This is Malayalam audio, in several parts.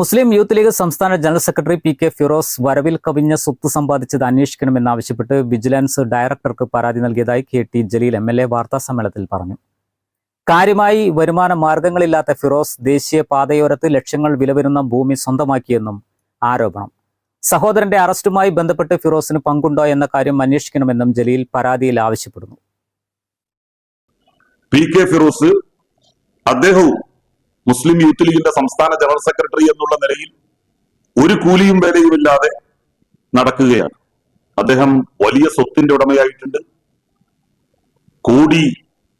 Muslim Youth League സംസ്ഥാന general secretary P K Firoz വരവിൽ കവിഞ്ഞ സ്വത്ത് സമ്പാദിച്ചത് അന്വേഷിക്കണമെന്നാവശ്യപ്പെട്ട് വിജിലൻസ് ഡയറക്ടർക്ക് പരാതി നൽകിയതായി K T Jaleel M L A വാർത്താ സമ്മേളനത്തിൽ പറഞ്ഞു. കാര്യമായി വരുമാന മാർഗങ്ങളില്ലാത്ത ഫിറോസ് ദേശീയ പാതയോരത്ത് ലക്ഷങ്ങൾ വിലവരുന്ന ഭൂമി സ്വന്തമാക്കിയെന്നും ആരോപണം. സഹോദരന്റെ അറസ്റ്റുമായി ബന്ധപ്പെട്ട് ഫിറോസിന് പങ്കുണ്ടോ എന്ന കാര്യം അന്വേഷിക്കണമെന്നും ജലീൽ പരാതിയിൽ ആവശ്യപ്പെടുന്നു. പി കെ ഫിറോസ് അദ്ദേഹവും മുസ്ലിം യൂത്ത് ലീഗിന്റെ സംസ്ഥാന ജനറൽ സെക്രട്ടറി എന്നുള്ള നിലയിൽ ഒരു കൂലിയും വേലയുമില്ലാതെ നടക്കുകയാണ്. അദ്ദേഹം വലിയ സ്വത്തിന്റെ ഉടമയായിട്ടുണ്ട്. കോടി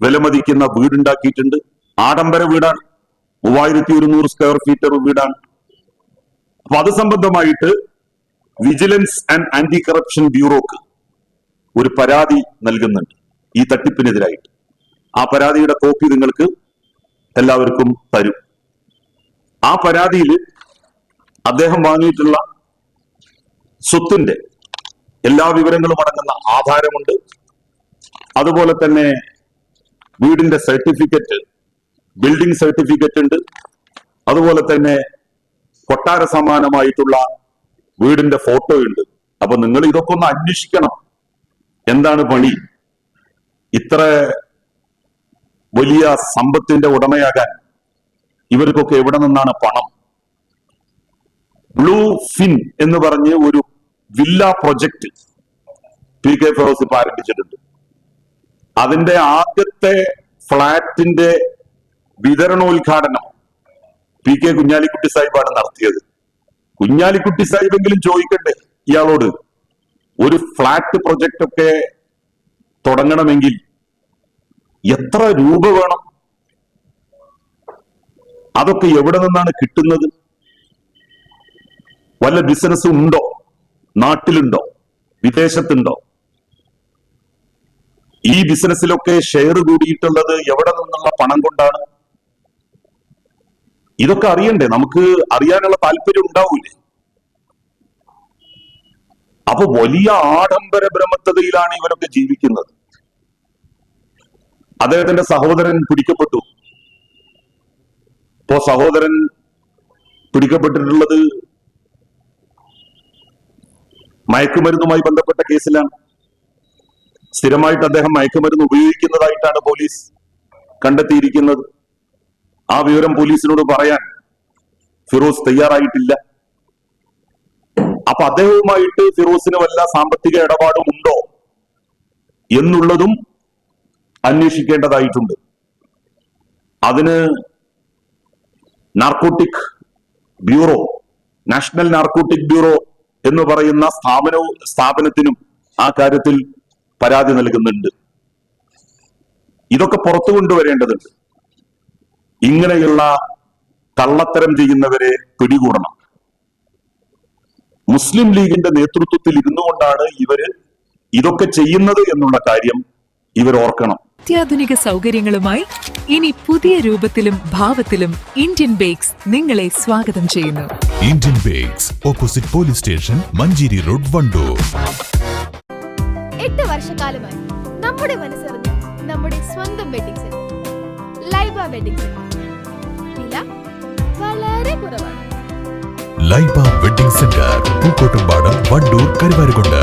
വിലമതിക്കുന്ന വീടുണ്ടാക്കിയിട്ടുണ്ട്. ആഡംബര വീടാണ്. മൂവായിരത്തി ഒരുന്നൂറ് സ്ക്വയർ ഫീറ്റർ വീടാണ്. അപ്പൊ അത് സംബന്ധമായിട്ട് വിജിലൻസ് ആൻഡ് ആന്റി കറപ്ഷൻ ബ്യൂറോക്ക് ഒരു പരാതി നൽകുന്നുണ്ട് ഈ തട്ടിപ്പിനെതിരായിട്ട്. ആ പരാതിയുടെ കോപ്പി നിങ്ങൾക്ക് എല്ലാവർക്കും തരും. ആ പരാതിയിൽ അദ്ദേഹം വാങ്ങിയിട്ടുള്ള സ്വത്തിന്റെ എല്ലാ വിവരങ്ങളും അടങ്ങുന്ന ആധാരമുണ്ട്. അതുപോലെ തന്നെ വീടിന്റെ സർട്ടിഫിക്കറ്റ് ബിൽഡിംഗ് സർട്ടിഫിക്കറ്റ് ഉണ്ട്. അതുപോലെ തന്നെ കൊട്ടാര സമാനമായിട്ടുള്ള വീടിന്റെ ഫോട്ടോ ഉണ്ട്. അപ്പൊ നിങ്ങൾ ഇതൊക്കെ ഒന്ന് അന്വേഷിക്കണം. എന്താണ് പണി? ഇത്ര വലിയ സമ്പത്തിന്റെ ഉടമയാകാൻ ഇവർക്കൊക്കെ എവിടെ നിന്നാണ് പണം? ബ്ലൂ ഫിൻ എന്ന് പറഞ്ഞ് ഒരു villa project P K Firoz ഇപ്പൊ ആരംഭിച്ചിട്ടുണ്ട്. അതിന്റെ ആദ്യത്തെ ഫ്ളാറ്റിന്റെ വിതരണോദ്ഘാടനം പി കെ കുഞ്ഞാലിക്കുട്ടി സാഹിബാണ് നടത്തിയത്. കുഞ്ഞാലിക്കുട്ടി സാഹിബെങ്കിലും ചോദിക്കട്ടെ ഇയാളോട്? ഒരു ഫ്ളാറ്റ് പ്രൊജക്ട് ഒക്കെ തുടങ്ങണമെങ്കിൽ എത്ര രൂപ വേണം? അതൊക്കെ എവിടെ നിന്നാണ് കിട്ടുന്നത്? വല്ല ബിസിനസ് ഉണ്ടോ? നാട്ടിലുണ്ടോ? വിദേശത്തുണ്ടോ? ഈ ബിസിനസ്സിലൊക്കെ ഷെയർ കൂടിയിട്ടുള്ളത് എവിടെ നിന്നുള്ള പണം കൊണ്ടാണ്? ഇതൊക്കെ അറിയണ്ടേ? നമുക്ക് അറിയാനുള്ള താല്പര്യം ഉണ്ടാവൂലേ? അപ്പൊ വലിയ ആഡംബര ബ്രഹ്മത്തതയിലാണ് ഇവരൊക്കെ ജീവിക്കുന്നത്. അദ്ദേഹത്തിന്റെ സഹോദരൻ പിടിക്കപ്പെട്ടു. ഇപ്പോ സഹോദരൻ പിടിക്കപ്പെട്ടിട്ടുള്ളത് മയക്കുമരുന്നുമായി ബന്ധപ്പെട്ട കേസിലാണ്. സ്ഥിരമായിട്ട് അദ്ദേഹം മയക്കുമരുന്ന് ഉപയോഗിക്കുന്നതായിട്ടാണ് പോലീസ് കണ്ടെത്തിയിരിക്കുന്നത്. ആ വിവരം പോലീസിനോട് പറയാൻ ഫിറോസ് തയ്യാറായിട്ടില്ല. അപ്പൊ അദ്ദേഹവുമായിട്ട് ഫിറോസിന് വല്ല സാമ്പത്തിക ഇടപാടും ഉണ്ടോ എന്നുള്ളതും അന്വേഷിക്കേണ്ടതായിട്ടുണ്ട്. അതിന് narcotic bureau national narcotic bureau എന്ന് പറയുന്ന സ്ഥാപനവും സ്ഥാപനത്തിനും ആ കാര്യത്തിൽ പരാതി നൽകുന്നുണ്ട്. ഇതൊക്കെ പുറത്തു കൊണ്ടുവരേണ്ടതുണ്ട്. ഇങ്ങനെയുള്ള കള്ളത്തരം ചെയ്യുന്നവരെ പിടികൂടണം. മുസ്ലിം ലീഗിന്റെ നേതൃത്വത്തിൽ ഇരുന്നുകൊണ്ടാണ് ഇവർ ഇതൊക്കെ ചെയ്യുന്നത് എന്നുള്ള കാര്യം ഇവർ ഓർക്കണം അത്യാധുനിക സൗകര്യങ്ങളുമായി ഇനി പുതിയ രൂപത്തിലും ഭാവത്തിലും ഇന്ത്യൻ ബേക്സ് നിങ്ങളെ സ്വാഗതം ചെയ്യുന്നു. Indian Bakes opposite police station Manjeri road Wandoor. എട്ട് വർഷക്കാലമായി നമ്മുടെ മനസ്സറിഞ്ഞ് നമ്മുടെ സ്വന്തം wedding centre Laiba wedding centre വില വളരെ കുറവാണ്. Laiba wedding centre Pookkottumpadam Wandoor Karuvarakundu.